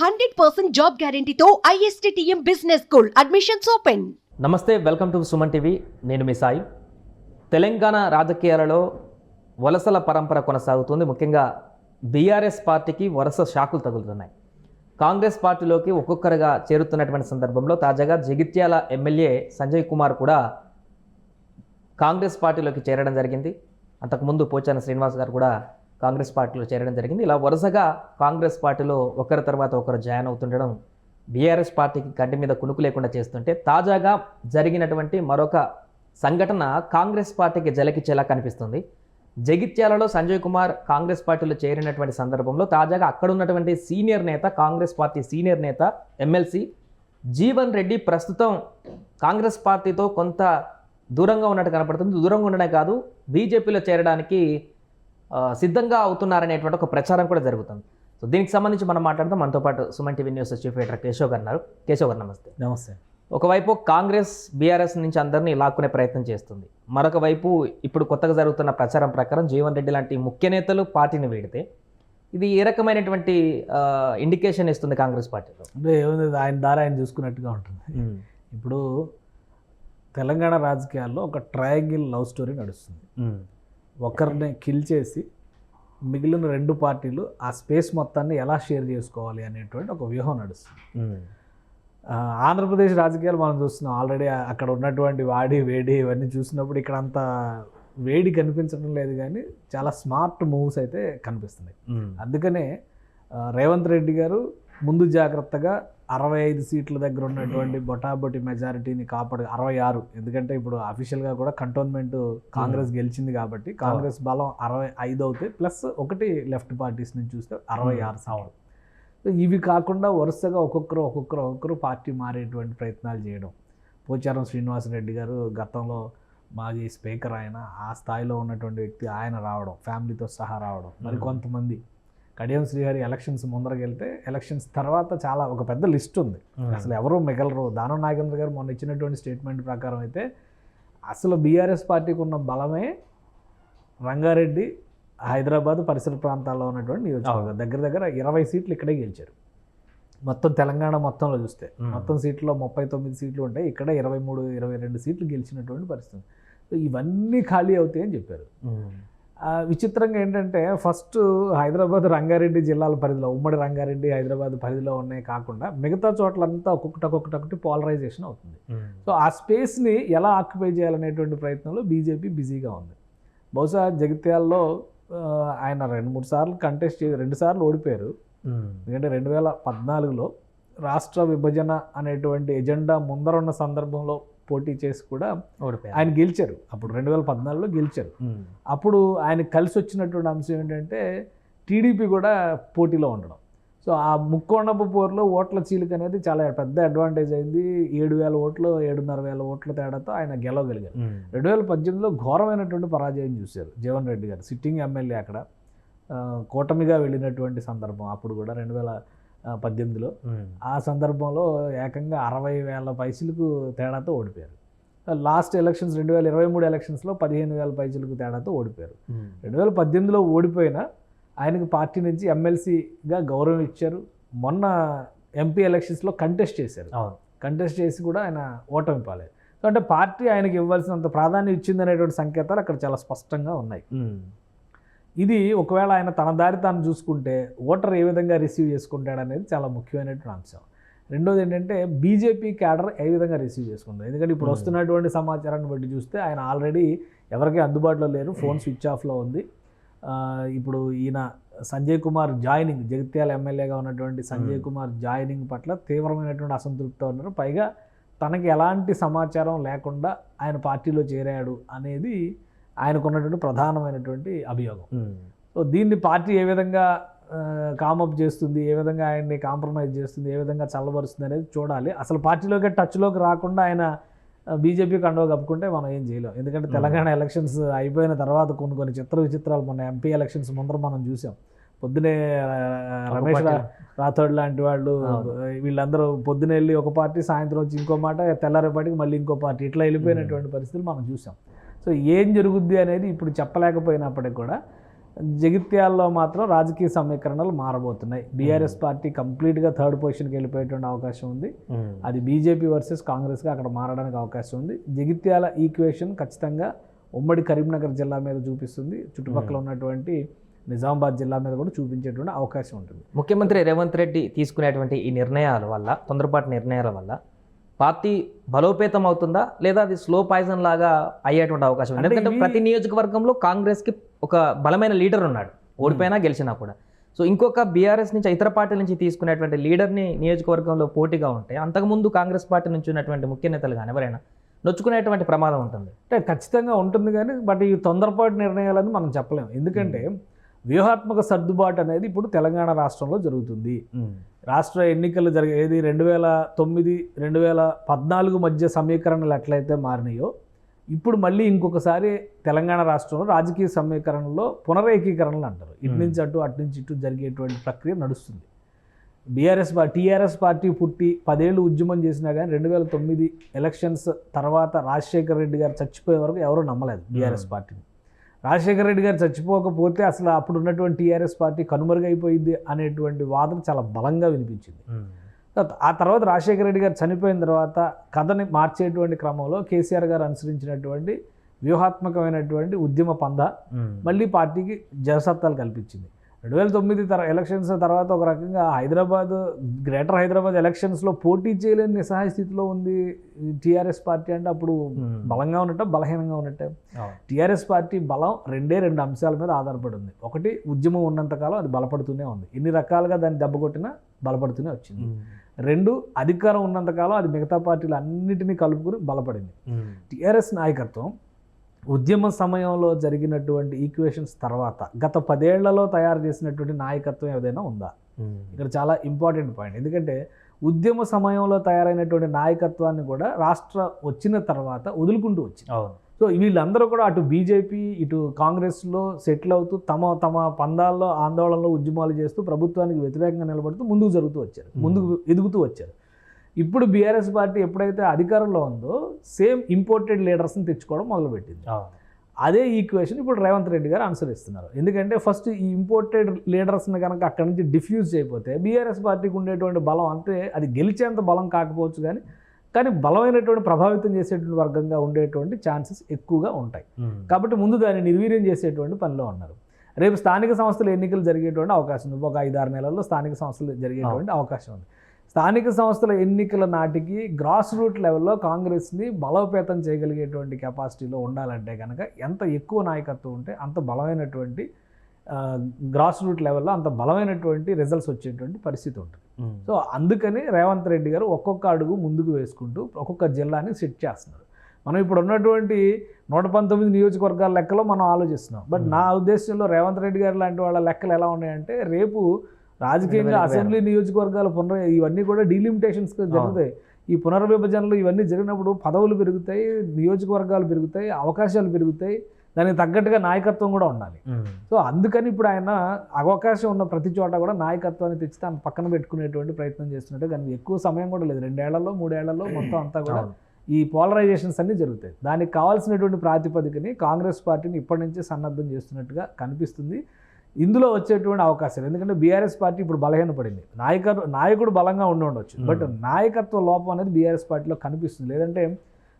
Hundred percent job గ్యారంటీతో ISTM business school admissions open. నమస్తే welcome to Suman TV. నేను మీ సాయి. తెలంగాణ రాజకీయాలలో వలసల పరంపర కొనసాగుతుంది. ముఖ్యంగా బీఆర్ఎస్ పార్టీకి వరుస షాకులు తగులుతున్నాయి. కాంగ్రెస్ పార్టీలోకి ఒక్కొక్కరుగా చేరుతున్నటువంటి సందర్భంలో తాజాగా జగిత్యాల ఎమ్మెల్యే సంజయ్ కుమార్ కూడా కాంగ్రెస్ పార్టీలోకి చేరడం జరిగింది. అంతకుముందు పోచాన శ్రీనివాస్ గారు కూడా కాంగ్రెస్ పార్టీలో చేరడం జరిగింది. ఇలా వరుసగా కాంగ్రెస్ పార్టీలో ఒకరి తర్వాత ఒకరు జాయిన్ అవుతుండడం బీఆర్ఎస్ పార్టీకి కంటి మీద కునుకు లేకుండా చేస్తుంటే తాజాగా జరిగినటువంటి మరొక సంఘటన కాంగ్రెస్ పార్టీకి జలకిచ్చేలా కనిపిస్తుంది. జగిత్యాలలో సంజయ్ కుమార్ కాంగ్రెస్ పార్టీలో చేరినటువంటి సందర్భంలో తాజాగా అక్కడ ఉన్నటువంటి సీనియర్ నేత కాంగ్రెస్ పార్టీ సీనియర్ నేత ఎమ్మెల్సీ జీవన్ రెడ్డి ప్రస్తుతం కాంగ్రెస్ పార్టీతో కొంత దూరంగా ఉన్నట్టు కనపడుతుంది. దూరంగా ఉండడమే కాదు బీజేపీలో చేరడానికి సిద్ధంగా అవుతున్నారనేటువంటి ఒక ప్రచారం కూడా జరుగుతుంది. సో దీనికి సంబంధించి మనం మాట్లాడదాం. మనతో పాటు Suman TV news chief editor Keshav గారు ఉన్నారు. కేశవ్ గారు నమస్తే. నమస్తే. ఒకవైపు కాంగ్రెస్ బీఆర్ఎస్ నుంచి అందరినీ లాక్కునే ప్రయత్నం చేస్తుంది. మరొక వైపు ఇప్పుడు కొత్తగా జరుగుతున్న ప్రచారం ప్రకారం జీవన్ రెడ్డి లాంటి ముఖ్య నేతలు పార్టీని వీడితే ఇది ఏ రకమైనటువంటి ఇండికేషన్ ఇస్తుంది కాంగ్రెస్ పార్టీలో? అంటే ఏముంది? ఆయన దారి ఆయన చూసుకున్నట్టుగా ఉంటుంది. ఇప్పుడు తెలంగాణ రాజకీయాల్లో ఒక ట్రయాంగిల్ లవ్ స్టోరీ నడుస్తుంది. ఒకరిని కిల్ చేసి మిగిలిన రెండు పార్టీలు ఆ స్పేస్ మొత్తాన్ని ఎలా షేర్ చేసుకోవాలి అనేటువంటి ఒక వ్యూహం నడుస్తుంది. ఆ, ఆంధ్రప్రదేశ్ రాజకీయాలు మనం చూస్తున్నాం. ఆల్రెడీ అక్కడ ఉన్నటువంటి వాడి వేడి ఇవన్నీ చూసినప్పుడు ఇక్కడ అంత వేడి కనిపించడం లేదు కానీ చాలా స్మార్ట్ మూవ్స్ అయితే కనిపిస్తున్నాయి. అందుకనే ఆ, రేవంత్ రెడ్డి గారు ముందు జాగ్రత్తగా అరవై ఐదు సీట్ల దగ్గర ఉన్నటువంటి బొటాబొటి మెజారిటీని కాపాడు అరవై ఆరు. ఎందుకంటే ఇప్పుడు అఫీషియల్గా కూడా కంటోన్మెంట్ కాంగ్రెస్ గెలిచింది కాబట్టి కాంగ్రెస్ బలం అరవై ఐదు అవుతాయి ప్లస్ ఒకటి లెఫ్ట్ పార్టీస్ నుంచి చూస్తే అరవై ఆరు సార్లు సో ఇవి కాకుండా వరుసగా ఒక్కొక్కరు ఒక్కొక్కరు ఒక్కొక్కరు పార్టీ మారేటువంటి ప్రయత్నాలు చేయడం. పోచారం శ్రీనివాసరెడ్డి గారు గతంలో మాజీ స్పీకర్ ఆయన ఆ స్థాయిలో ఉన్నటువంటి వ్యక్తి ఆయన రావడం ఫ్యామిలీతో సహా రావడం. మరి కొంతమంది కడియం శ్రీహరి ఎలక్షన్స్ ముందరకు వెళ్తే ఎలక్షన్స్ తర్వాత చాలా ఒక పెద్ద లిస్ట్ ఉంది. అసలు ఎవరు మిగలరు? దానం నాగేంద్ర గారు మొన్న ఇచ్చినటువంటి స్టేట్మెంట్ ప్రకారం అయితే అసలు బీఆర్ఎస్ పార్టీకి ఉన్న బలమే రంగారెడ్డి హైదరాబాద్ పరిసర ప్రాంతాల్లో ఉన్నటువంటి నియోజకవర్గం. దగ్గర దగ్గర ఇరవై సీట్లు ఇక్కడే గెలిచారు. మొత్తం తెలంగాణ మొత్తంలో చూస్తే. మొత్తం సీట్లో ముప్పై తొమ్మిది సీట్లు ఉంటాయి ఇక్కడ ఇరవై మూడు ఇరవై రెండు సీట్లు గెలిచినటువంటి పరిస్థితి. సో ఇవన్నీ ఖాళీ అవుతాయి అని చెప్పారు విచిత్రంగా ఏంటంటే ఫస్ట్ హైదరాబాద్ రంగారెడ్డి జిల్లాల పరిధిలో ఉమ్మడి రంగారెడ్డి హైదరాబాద్ పరిధిలో ఉన్నాయి కాకుండా మిగతా చోట్లంతా ఒక్కొక్కటి ఒక్కొక్కటి ఒకటి పాలరైజేషన్ అవుతుంది. సో ఆ స్పేస్ని ఎలా ఆక్యుపై చేయాలనేటువంటి ప్రయత్నంలో బీజేపీ బిజీగా ఉంది. బహుశా జగిత్యాల్లో ఆయన రెండు మూడు సార్లు కంటెస్ట్ చేసి రెండు సార్లు ఓడిపోయారు. ఎందుకంటే రెండు వేల పద్నాలుగులో రాష్ట్ర విభజన అనేటువంటి ఎజెండా ముందర ఉన్న సందర్భంలో పోటీ చేసి కూడా ఆయన గెలిచారు. అప్పుడు రెండు వేల పద్నాలుగులో గెలిచారు. అప్పుడు ఆయన కలిసి వచ్చినటువంటి అంశం ఏంటంటే టీడీపీ కూడా పోటీలో ఉండడం. సో ఆ ముక్కోండపు పోరులో ఓట్ల చీలిక అనేది చాలా పెద్ద అడ్వాంటేజ్ అయింది. ఏడు వేల ఓట్లు ఏడున్నర వేల ఓట్ల తేడాతో ఆయన గెలవగలిగారు. రెండు వేల పద్దెనిమిదిలో ఘోరమైనటువంటి పరాజయం చూశారు జీవన్ రెడ్డి గారు. సిట్టింగ్ ఎమ్మెల్యే అక్కడ కూటమిగా వెళ్ళినటువంటి సందర్భం అప్పుడు కూడా రెండు వేల పద్దెనిమిదిలో. ఆ సందర్భంలో ఏకంగా అరవై వేల పైసలకు తేడాతో ఓడిపోయారు. లాస్ట్ ఎలక్షన్స్ రెండు వేల ఇరవై మూడు ఎలక్షన్స్లో పదిహేను వేల పైసలకు తేడాతో ఓడిపోయారు. రెండు వేల పద్దెనిమిదిలో ఓడిపోయినా ఆయనకు పార్టీ నుంచి ఎమ్మెల్సీగా గౌరవం ఇచ్చారు. మొన్న ఎంపీ ఎలక్షన్స్లో కంటెస్ట్ చేశారు. అవును. కంటెస్ట్ చేసి కూడా ఆయన ఓటమి పాలేదు అంటే పార్టీ ఆయనకి ఇవ్వాల్సినంత ప్రాధాన్యం ఇచ్చిందనేటువంటి సంకేతాలు అక్కడ చాలా స్పష్టంగా ఉన్నాయి. ఇది ఒకవేళ ఆయన తన దారి తాను చూసుకుంటే ఓటర్ ఏ విధంగా రిసీవ్ చేసుకుంటాడు అనేది చాలా ముఖ్యమైనటువంటి అంశం. రెండోది ఏంటంటే బీజేపీ క్యాడర్ ఏ విధంగా రిసీవ్ చేసుకుంటారు ఎందుకంటే ఇప్పుడు Hmm. వస్తున్నటువంటి సమాచారాన్ని బట్టి చూస్తే ఆయన ఆల్రెడీ ఎవరికీ అందుబాటులో లేరు ఫోన్ స్విచ్ ఆఫ్లో ఉంది. ఇప్పుడు ఈయన సంజయ్ కుమార్ జాయినింగ్ జగిత్యాల ఎమ్మెల్యేగా ఉన్నటువంటి సంజయ్ Hmm. కుమార్ జాయినింగ్ పట్ల తీవ్రమైనటువంటి అసంతృప్తితో ఉన్నారు. పైగా తనకి ఎలాంటి సమాచారం లేకుండా ఆయన పార్టీలో చేరాడు అనేది ఆయనకున్నటువంటి ప్రధానమైనటువంటి అభియోగం. సో దీన్ని పార్టీ ఏ విధంగా కామప్ చేస్తుంది ఏ విధంగా ఆయన్ని కాంప్రమైజ్ చేస్తుంది ఏ విధంగా చల్లబరుస్తుంది అనేది చూడాలి. అసలు పార్టీలోకి టచ్లోకి రాకుండా ఆయన బీజేపీ కండువ కప్పుకుంటే మనం ఏం చేయలేం. ఎందుకంటే. తెలంగాణ ఎలక్షన్స్ అయిపోయిన తర్వాత కొన్ని కొన్ని చిత్ర విచిత్రాలు మొన్న ఎంపీ ఎలక్షన్స్ ముందర మనం చూసాం. పొద్దునే రమేష్ రాథోడ్ లాంటి వాళ్ళు. వీళ్ళందరూ పొద్దున వెళ్ళి ఒక పార్టీ సాయంత్రం వచ్చి ఇంకో మాట తెల్లారేపాటికి మళ్ళీ ఇంకో పార్టీ ఇట్లా వెళ్ళిపోయినటువంటి పరిస్థితులు మనం చూసాం. సో ఏం జరుగుద్ది అనేది ఇప్పుడు చెప్పలేకపోయినప్పటికి కూడా జగిత్యాల్లో మాత్రం రాజకీయ సమీకరణలు మారబోతున్నాయి. బీఆర్ఎస్ పార్టీ కంప్లీట్గా థర్డ్ పొజిషన్కి వెళ్ళిపోయేటువంటి అవకాశం ఉంది. అది బీజేపీ వర్సెస్ కాంగ్రెస్గా అక్కడ మారడానికి అవకాశం ఉంది. జగిత్యాల ఈక్వేషన్ ఖచ్చితంగా ఉమ్మడి కరీంనగర్ జిల్లా మీద చూపిస్తుంది. చుట్టుపక్కల ఉన్నటువంటి నిజామాబాద్ జిల్లా మీద కూడా చూపించేటువంటి అవకాశం ఉంటుంది. ముఖ్యమంత్రి రేవంత్ రెడ్డి తీసుకునేటువంటి ఈ నిర్ణయాల వల్ల తొందరపాటు నిర్ణయాల వల్ల పార్టీ బలోపేతం అవుతుందా? లేదా అది స్లో పాయిజన్ లాగా అయ్యేటువంటి అవకాశం ఉంది? ఎందుకంటే ప్రతి నియోజకవర్గంలో కాంగ్రెస్కి ఒక బలమైన లీడర్ ఉన్నాడు. ఓడిపోయినా గెలిచినా కూడా. సో ఇంకొక బీఆర్ఎస్ నుంచి ఇతర పార్టీల నుంచి తీసుకునేటువంటి లీడర్ని నియోజకవర్గంలో పోటీగా ఉంటే అంతకుముందు కాంగ్రెస్ పార్టీ నుంచి ఉన్నటువంటి ముఖ్య నేతలు కానీ ఎవరైనా నొచ్చుకునేటువంటి ప్రమాదం ఉంటుంది. అంటే ఖచ్చితంగా ఉంటుంది కానీ బట్ ఈ తొందరపాటు నిర్ణయాలని మనం చెప్పలేము ఎందుకంటే వ్యూహాత్మక సర్దుబాటు అనేది ఇప్పుడు తెలంగాణ రాష్ట్రంలో జరుగుతుంది. రాష్ట్ర ఎన్నికలు జరిగే ఏది రెండు వేల తొమ్మిది రెండు వేల పద్నాలుగు మధ్య సమీకరణలు ఎట్లయితే మారినాయో ఇప్పుడు మళ్ళీ ఇంకొకసారి తెలంగాణ రాష్ట్రంలో రాజకీయ సమీకరణలో పునరేకీకరణలు అంటారు. ఇటు. నుంచి అటు అటు నుంచి ఇటు జరిగేటువంటి ప్రక్రియ నడుస్తుంది. బీఆర్ఎస్ పా టీఆర్ఎస్ పార్టీ పుట్టి పదేళ్ళు ఉద్యమం చేసినా కానీ రెండు వేల తొమ్మిది ఎలక్షన్స్ తర్వాత రాజశేఖర రెడ్డి గారు చచ్చిపోయే వరకు ఎవరూ నమ్మలేదు బీఆర్ఎస్ పార్టీని. రాజశేఖర రెడ్డి గారు చచ్చిపోకపోతే అసలు అప్పుడు ఉన్నటువంటి టీఆర్ఎస్ పార్టీ కనుమరుగైపోయింది అనేటువంటి వాదన చాలా బలంగా వినిపించింది. ఆ తర్వాత రాజశేఖర రెడ్డి గారు చనిపోయిన తర్వాత కథని మార్చేటువంటి క్రమంలో కేసీఆర్ గారు అనుసరించినటువంటి వ్యూహాత్మకమైనటువంటి ఉద్యమ పంద మళ్ళీ పార్టీకి జనసత్తాలు కల్పించింది. రెండు వేల తొమ్మిది తర ఎలక్షన్స్ తర్వాత ఒక రకంగా హైదరాబాద్ గ్రేటర్ హైదరాబాద్ ఎలక్షన్స్లో పోటీ చేయలేని నిస్సహాయ స్థితిలో ఉంది టీఆర్ఎస్ పార్టీ అంటే అప్పుడు బలంగా ఉన్నట్ట బలహీనంగా ఉన్నట్టే. టీఆర్ఎస్ పార్టీ బలం రెండే రెండు అంశాల మీద ఆధారపడి ఉంది ఒకటి ఉద్యమం ఉన్నంతకాలం అది బలపడుతూనే ఉంది. ఎన్ని రకాలుగా దాన్ని దెబ్బ కొట్టినా బలపడుతూనే వచ్చింది. రెండు అధికారం ఉన్నంతకాలం అది మిగతా పార్టీలు అన్నిటినీ కలుపుకుని బలపడింది. టీఆర్ఎస్ నాయకత్వం ఉద్యమ సమయంలో జరిగినటువంటి ఈక్వేషన్స్ తర్వాత గత పదేళ్ళలో తయారు చేసినటువంటి నాయకత్వం ఏదైనా ఉందా? ఇక్కడ చాలా ఇంపార్టెంట్ పాయింట్ ఎందుకంటే ఉద్యమ సమయంలో తయారైనటువంటి నాయకత్వాన్ని కూడా రాష్ట్ర వచ్చిన తర్వాత వదులుకుంటూ వచ్చింది. అవును. సో వీళ్ళందరూ కూడా అటు బీజేపీ ఇటు కాంగ్రెస్లో సెటిల్ అవుతూ తమ తమ పందాల్లో ఆందోళనలో ఉద్యమాలు చేస్తూ ప్రభుత్వానికి వ్యతిరేకంగా నిలబడుతూ ముందుకు జరుగుతూ వచ్చారు. ముందుకు ఎదుగుతూ వచ్చారు. ఇప్పుడు బీఆర్ఎస్ పార్టీ ఎప్పుడైతే అధికారంలో ఉందో సేమ్ ఇంపోర్టెడ్ లీడర్స్ని తెచ్చుకోవడం మొదలుపెట్టింది. అదే ఈక్వేషన్ ఇప్పుడు రేవంత్ రెడ్డి గారు అనుసరిస్తున్నారు ఎందుకంటే ఫస్ట్ ఈ ఇంపోర్టెడ్ లీడర్స్ని కనుక అక్కడి నుంచి డిఫ్యూజ్ చేయకపోతే బీఆర్ఎస్ పార్టీకి ఉండేటువంటి బలం అంటే అది గెలిచేంత బలం కాకపోవచ్చు కానీ కానీ బలమైనటువంటి ప్రభావితం చేసేటువంటి వర్గంగా ఉండేటువంటి ఛాన్సెస్ ఎక్కువగా ఉంటాయి. కాబట్టి ముందు దాన్ని నిర్వీర్యం చేసేటువంటి పనిలో ఉన్నారు. రేపు స్థానిక సంస్థల ఎన్నికలు జరిగేటువంటి అవకాశం ఉంది. ఒక ఐదారు నెలల్లో స్థానిక సంస్థలు జరిగేటువంటి అవకాశం ఉంది. స్థానిక సంస్థల ఎన్నికల నాటికి గ్రాస్ రూట్ లెవెల్లో కాంగ్రెస్ని బలోపేతం చేయగలిగేటువంటి కెపాసిటీలో ఉండాలంటే కనుక ఎంత ఎక్కువ నాయకత్వం ఉంటే అంత బలమైనటువంటి గ్రాస్ రూట్ లెవెల్లో అంత బలమైనటువంటి రిజల్ట్స్ వచ్చేటువంటి పరిస్థితి ఉంటుంది. సో అందుకని రేవంత్ రెడ్డి గారు ఒక్కొక్క అడుగు ముందుకు వేసుకుంటూ ఒక్కొక్క జిల్లాని సెట్ చేస్తున్నారు. మనం ఇప్పుడు ఉన్నటువంటి నూట పంతొమ్మిది నియోజకవర్గాల లెక్కలో మనం ఆలోచిస్తున్నాం. బట్ నా ఉద్దేశంలో రేవంత్ రెడ్డి గారు లాంటి వాళ్ళ లెక్కలు ఎలా ఉన్నాయంటే రేపు రాజకీయంగా. అసెంబ్లీ నియోజకవర్గాల పునర్ ఇవన్నీ కూడా డీలిమిటేషన్స్ జరుగుతాయి. ఈ పునర్విభజనలు ఇవన్నీ జరిగినప్పుడు పదవులు పెరుగుతాయి నియోజకవర్గాలు పెరుగుతాయి అవకాశాలు పెరుగుతాయి. దానికి తగ్గట్టుగా నాయకత్వం కూడా ఉండాలి. సో అందుకని ఇప్పుడు ఆయన అవకాశం ఉన్న ప్రతి చోట కూడా నాయకత్వాన్ని తెచ్చి తన పక్కన పెట్టుకునేటువంటి ప్రయత్నం చేస్తున్నట్టు దానికి ఎక్కువ సమయం కూడా లేదు. రెండేళ్ళలో మూడేళ్ళలో మొత్తం అంతా కూడా. ఈ పోలరైజేషన్స్ అన్నీ జరుగుతాయి. దానికి కావాల్సినటువంటి ప్రాతిపదికని కాంగ్రెస్ పార్టీని ఇప్పటి నుంచే సన్నద్ధం చేస్తున్నట్టుగా కనిపిస్తుంది. ఇందులో వచ్చేటువంటి అవకాశాలు. ఎందుకంటే బీఆర్ఎస్ పార్టీ ఇప్పుడు బలహీనపడింది. నాయక నాయకుడు బలంగా ఉండి ఉండొచ్చు. బట్ నాయకత్వ లోపం అనేది బీఆర్ఎస్ పార్టీలో కనిపిస్తుంది. లేదంటే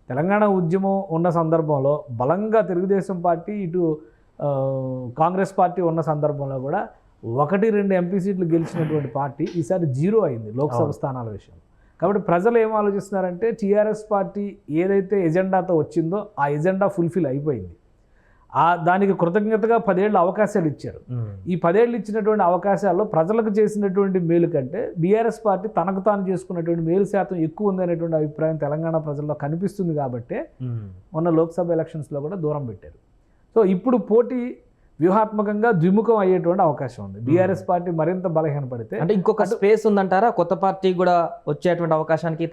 తెలంగాణ ఉద్యమం ఉన్న సందర్భంలో బలంగా తెలుగుదేశం పార్టీ ఇటు కాంగ్రెస్ పార్టీ ఉన్న సందర్భంలో కూడా ఒకటి రెండు ఎంపీ సీట్లు గెలిచినటువంటి పార్టీ ఈసారి జీరో అయింది లోక్సభ. స్థానాల విషయం. కాబట్టి ప్రజలు ఏం ఆలోచిస్తున్నారంటే టీఆర్ఎస్ పార్టీ ఏదైతే ఎజెండాతో వచ్చిందో ఆ ఎజెండా ఫుల్ఫిల్ అయిపోయింది. ఆ దానికి కృతజ్ఞతగా పదేళ్ళు అవకాశాలు ఇచ్చారు. ఈ పదేళ్ళు ఇచ్చినటువంటి అవకాశాల్లో ప్రజలకు చేసినటువంటి మేలు కంటే బీఆర్ఎస్ పార్టీ తనకు తాను చేసుకున్నటువంటి మేలు శాతం ఎక్కువ ఉందనేటువంటి అభిప్రాయం తెలంగాణ ప్రజల్లో కనిపిస్తుంది కాబట్టే మొన్న లోక్సభ ఎలక్షన్స్లో కూడా దూరం పెట్టారు. సో ఇప్పుడు పోటీ వ్యూహాత్మకంగా ద్విముఖం అయ్యేటువంటి అవకాశం ఉంది. బీఆర్ఎస్ పార్టీ మరింత బలహీనపడితే అంటే ఇంకొక స్పేస్ ఉందంటారా? కొత్త పార్టీ కూడా వచ్చేటువంటి అవకాశానికి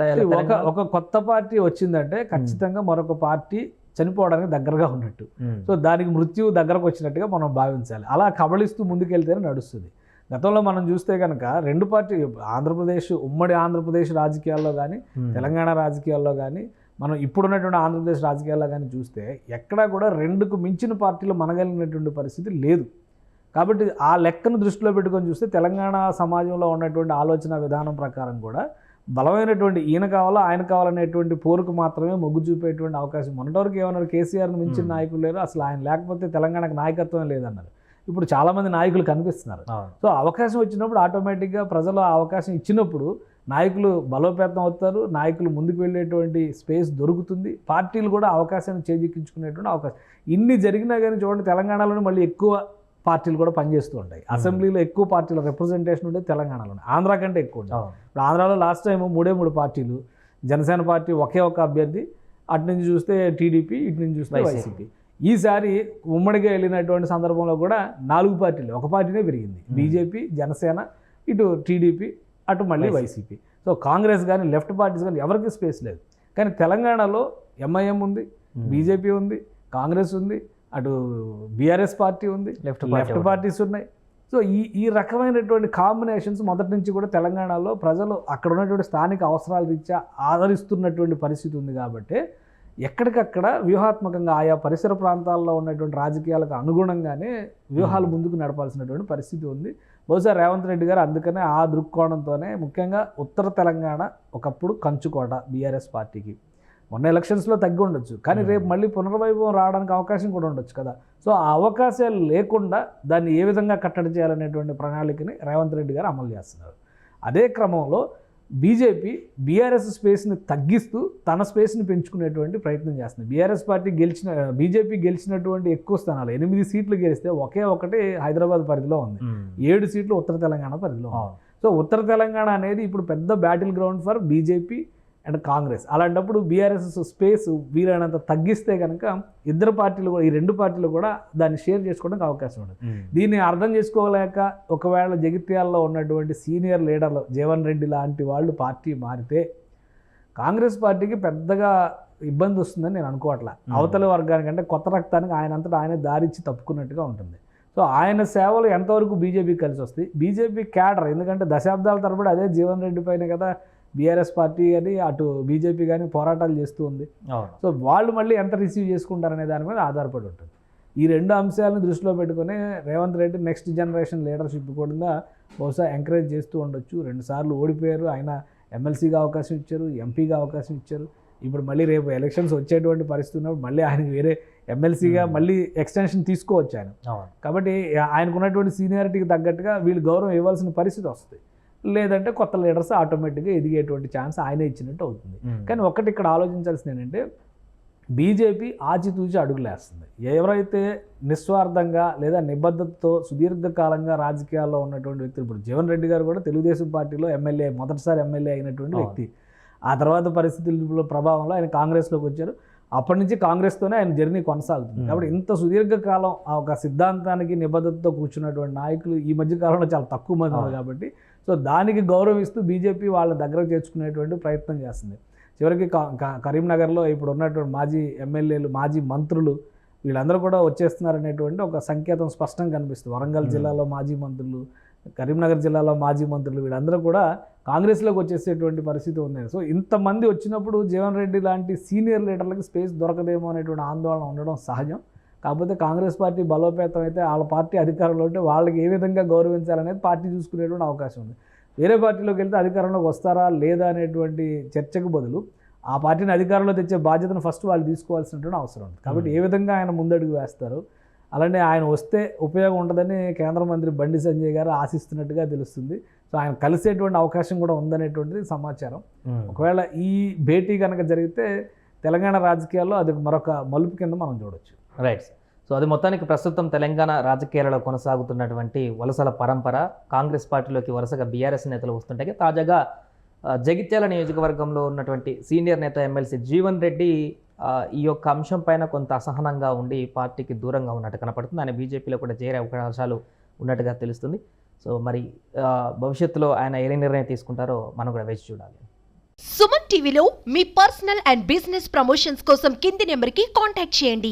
ఒక కొత్త పార్టీ వచ్చిందంటే ఖచ్చితంగా మరొక పార్టీ చనిపోవడానికి దగ్గరగా ఉన్నట్టు. సో దానికి మృత్యు దగ్గరకు వచ్చినట్టుగా మనం భావించాలి. అలా కబళిస్తూ ముందుకెళ్తేనే నడుస్తుంది. గతంలో మనం చూస్తే కనుక రెండు పార్టీ ఆంధ్రప్రదేశ్ ఉమ్మడి ఆంధ్రప్రదేశ్ రాజకీయాల్లో కానీ తెలంగాణ రాజకీయాల్లో కానీ మనం ఇప్పుడున్నటువంటి ఆంధ్రప్రదేశ్ రాజకీయాల్లో కానీ చూస్తే ఎక్కడా కూడా రెండుకు మించిన పార్టీలు మనగలిగినటువంటి పరిస్థితి లేదు. కాబట్టి ఆ లెక్కను దృష్టిలో పెట్టుకొని చూస్తే తెలంగాణ సమాజంలో ఉన్నటువంటి ఆలోచన విధానం ప్రకారం కూడా బలమైనటువంటి ఈయన కావాలా ఆయన కావాలనేటువంటి పోరుకు మాత్రమే మొగ్గు చూపేటువంటి అవకాశం. మొన్నటివరకు ఏమన్నారు కేసీఆర్ను మించిన. నాయకులు లేరు అసలు ఆయన లేకపోతే తెలంగాణకు నాయకత్వం లేదన్నారు. ఇప్పుడు చాలామంది నాయకులు కనిపిస్తున్నారు. సో అవకాశం వచ్చినప్పుడు ఆటోమేటిక్గా ప్రజలు ఆ అవకాశం ఇచ్చినప్పుడు నాయకులు బలోపేతం అవుతారు నాయకులు ముందుకు వెళ్ళేటువంటి స్పేస్ దొరుకుతుంది పార్టీలు కూడా అవకాశాన్ని చేజిక్కించుకునేటువంటి అవకాశం. ఇన్ని జరిగినా కానీ చూడండి తెలంగాణలోనే మళ్ళీ ఎక్కువ పార్టీలు కూడా పనిచేస్తూ ఉంటాయి. అసెంబ్లీలో ఎక్కువ పార్టీల రిప్రజెంటేషన్ ఉంటే తెలంగాణలోనే. ఆంధ్ర కంటే ఎక్కువ ఉంటుంది అవును. ఇప్పుడు ఆంధ్రాలో లాస్ట్ టైం మూడే మూడు పార్టీలు. జనసేన పార్టీ ఒకే ఒక అభ్యర్థి. అటు నుంచి చూస్తే టీడీపీ ఇటు నుంచి చూస్తే వైసీపీ. ఈసారి ఉమ్మడిగా వెళ్ళినటువంటి సందర్భంలో కూడా నాలుగు పార్టీలు. ఒక పార్టీనే పెరిగింది. బీజేపీ జనసేన ఇటు టీడీపీ అటు మళ్ళీ వైసీపీ. సో కాంగ్రెస్ కానీ లెఫ్ట్ పార్టీస్ కానీ ఎవరికి స్పేస్ లేదు. కానీ తెలంగాణలో ఎంఐఎం ఉంది. బీజేపీ ఉంది కాంగ్రెస్ ఉంది అటు బీఆర్ఎస్ పార్టీ ఉంది లెఫ్ట్ లెఫ్ట్. పార్టీస్ ఉన్నాయి. సో ఈ ఈ రకమైనటువంటి కాంబినేషన్స్ మొదటి నుంచి కూడా తెలంగాణలో ప్రజలు అక్కడ ఉన్నటువంటి స్థానిక అవసరాల రీత్యా ఆదరిస్తున్నటువంటి పరిస్థితి ఉంది కాబట్టి ఎక్కడికక్కడ వ్యూహాత్మకంగా ఆయా పరిసర ప్రాంతాల్లో ఉన్నటువంటి రాజకీయాలకు అనుగుణంగానే వ్యూహాలు ముందుకు నడపాల్సినటువంటి పరిస్థితి ఉంది. బహుశా రేవంత్ రెడ్డి గారు అందుకనే ఆ దృక్కోణంతోనే ముఖ్యంగా ఉత్తర తెలంగాణ ఒకప్పుడు కంచుకోట బీఆర్ఎస్ పార్టీకి. మొన్న ఎలక్షన్స్లో తగ్గి ఉండొచ్చు. కానీ Hmm. రేపు మళ్ళీ పునర్వైభవం రావడానికి అవకాశం కూడా ఉండొచ్చు కదా. సో ఆ అవకాశాలు లేకుండా దాన్ని ఏ విధంగా కట్టడి చేయాలనేటువంటి ప్రణాళికని రేవంత్ రెడ్డి గారు అమలు చేస్తున్నారు. అదే క్రమంలో బీజేపీ బీఆర్ఎస్ స్పేస్ని తగ్గిస్తూ తన స్పేస్ని పెంచుకునేటువంటి ప్రయత్నం చేస్తుంది. బీఆర్ఎస్ పార్టీ గెలిచిన బీజేపీ గెలిచినటువంటి ఎక్కువ స్థానాలు ఎనిమిది సీట్లు గెలిస్తే ఒకే ఒకటి హైదరాబాద్ పరిధిలో ఉంది. Hmm. ఏడు సీట్లు ఉత్తర తెలంగాణ పరిధిలో సో ఉత్తర తెలంగాణ అనేది ఇప్పుడు పెద్ద battle ground for BJP and Congress. అలాంటప్పుడు బీఆర్ఎస్ స్పేస్ వీలైనంత తగ్గిస్తే కనుక ఇద్దరు పార్టీలు కూడా ఈ రెండు పార్టీలు కూడా దాన్ని షేర్ చేసుకోవడానికి అవకాశం ఉండదు. దీన్ని అర్థం చేసుకోలేక ఒకవేళ జగిత్యాల్లో ఉన్నటువంటి సీనియర్ లీడర్లు జీవన్ రెడ్డి లాంటి వాళ్ళు పార్టీ మారితే కాంగ్రెస్ పార్టీకి పెద్దగా ఇబ్బంది వస్తుందని నేను అనుకోవట్లా. అవతల వర్గానికి అంటే కొత్త రక్తానికి ఆయన అంతటా ఆయన దారిచ్చి తప్పుకున్నట్టుగా ఉంటుంది. సో ఆయన సేవలు ఎంతవరకు బీజేపీకి కలిసి వస్తాయి? బీజేపీ క్యాడర్ ఎందుకంటే దశాబ్దాల తరబడి అదే జీవన్ రెడ్డి పైన కదా బీఆర్ఎస్ పార్టీ అని అటు బీజేపీ కానీ పోరాటాలు చేస్తూ ఉంది. సో వాళ్ళు మళ్ళీ ఎంత రిసీవ్ చేసుకుంటారనే దాని మీద ఆధారపడి ఉంటుంది. ఈ రెండు అంశాలను దృష్టిలో పెట్టుకుని Revanth Reddy next generation leadership కూడా బహుశా ఎంకరేజ్ చేస్తూ ఉండొచ్చు. రెండుసార్లు ఓడిపోయారు. ఆయన ఎమ్మెల్సీగా అవకాశం ఇచ్చారు ఎంపీగా అవకాశం ఇచ్చారు. ఇప్పుడు మళ్ళీ రేపు ఎలక్షన్స్ వచ్చేటువంటి పరిస్థితి ఉన్నప్పుడు మళ్ళీ ఆయనకి వేరే ఎమ్మెల్సీగా. మళ్ళీ ఎక్స్టెన్షన్ తీసుకోవచ్చు ఆయన. కాబట్టి ఆయనకు ఉన్నటువంటి సీనియారిటీకి తగ్గట్టుగా వీళ్ళు గౌరవం ఇవ్వాల్సిన పరిస్థితి వస్తుంది. లేదంటే కొత్త లీడర్స్ ఆటోమేటిక్గా ఎదిగేటువంటి ఛాన్స్ ఆయనే ఇచ్చినట్టు అవుతుంది. కానీ ఒకటి ఇక్కడ ఆలోచించాల్సింది ఏంటంటే బీజేపీ ఆచితూచి అడుగులేస్తుంది ఎవరైతే నిస్వార్థంగా లేదా నిబద్ధతతో సుదీర్ఘకాలంగా రాజకీయాల్లో ఉన్నటువంటి వ్యక్తులు ఇప్పుడు జీవన్ రెడ్డి గారు కూడా తెలుగుదేశం పార్టీలో ఎమ్మెల్యే మొదటిసారి ఎమ్మెల్యే అయినటువంటి. వ్యక్తి ఆ తర్వాత పరిస్థితుల ప్రభావంలో ఆయన కాంగ్రెస్లోకి వచ్చారు అప్పటి నుంచి కాంగ్రెస్తోనే ఆయన జర్నీ కొనసాగుతుంది. కాబట్టి ఇంత సుదీర్ఘకాలం ఆ ఒక సిద్ధాంతానికి నిబద్ధతతో కూర్చున్నటువంటి నాయకులు ఈ మధ్య కాలంలో చాలా తక్కువ మంది ఉన్నారు. కాబట్టి సో దానికి గౌరవిస్తూ బీజేపీ వాళ్ళ దగ్గర చేర్చుకునేటువంటి ప్రయత్నం చేస్తుంది. చివరికి కరీంనగర్లో ఇప్పుడు ఉన్నటువంటి మాజీ ఎమ్మెల్యేలు మాజీ మంత్రులు వీళ్ళందరూ కూడా వచ్చేస్తున్నారనేటువంటి ఒక సంకేతం స్పష్టంగా కనిపిస్తుంది. వరంగల్. జిల్లాలో మాజీ మంత్రులు కరీంనగర్ జిల్లాలో మాజీ మంత్రులు వీళ్ళందరూ కూడా కాంగ్రెస్లోకి వచ్చేసేటువంటి పరిస్థితి ఉంది. సో ఇంతమంది వచ్చినప్పుడు జీవన్ రెడ్డి లాంటి సీనియర్ లీడర్లకు స్పేస్ దొరకదేమో అనేటువంటి ఆందోళన ఉండడం సహజం. కాకపోతే కాంగ్రెస్ పార్టీ బలోపేతం అయితే వాళ్ళ పార్టీ అధికారంలో ఉంటే వాళ్ళకి ఏ విధంగా గౌరవించాలనేది పార్టీ చూసుకునేటువంటి అవకాశం ఉంది. వేరే పార్టీలోకి వెళ్తే అధికారంలోకి వస్తారా లేదా అనేటువంటి చర్చకు బదులు ఆ పార్టీని అధికారంలో తెచ్చే బాధ్యతను ఫస్ట్ వాళ్ళు తీసుకోవాల్సినటువంటి అవసరం ఉంది. కాబట్టి ఏ విధంగా ఆయన ముందడుగు వేస్తారు? అలానే ఆయన వస్తే ఉపయోగం ఉంటుందని కేంద్ర మంత్రి బండి సంజయ్ గారు ఆశిస్తున్నట్టుగా తెలుస్తుంది. సో ఆయన కలిసేటువంటి అవకాశం కూడా ఉందనేటువంటిది సమాచారం. ఒకవేళ ఈ భేటీ కనుక జరిగితే తెలంగాణ రాజకీయాల్లో అది మరొక మలుపు కింద మనం చూడొచ్చు. రైట్ సో అది మొత్తానికి ప్రస్తుతం తెలంగాణ రాజకీయాలలో కొనసాగుతున్నటువంటి వలసల పరంపర. కాంగ్రెస్ పార్టీలోకి వరుసగా బీఆర్ఎస్ నేతలు వస్తుంటే తాజాగా జగిత్యాల నియోజకవర్గంలో ఉన్నటువంటి సీనియర్ నేత ఎమ్మెల్సీ జీవన్ రెడ్డి ఈ యొక్క అంశం పైన కొంత అసహనంగా ఉండి పార్టీకి దూరంగా ఉన్నట్టు కనపడుతుంది. ఆయన బీజేపీలో కూడా చేరే అవకాశాలు ఉన్నట్టుగా తెలుస్తుంది. సో మరి భవిష్యత్తులో ఆయన ఏ నిర్ణయం తీసుకుంటారో మనం కూడా వేచి చూడాలి. సుమన్ టీవీలో మీ పర్సనల్ అండ్ బిజినెస్ ప్రమోషన్స్ కోసం కింది నెంబర్కి కాంటాక్ట్ చేయండి.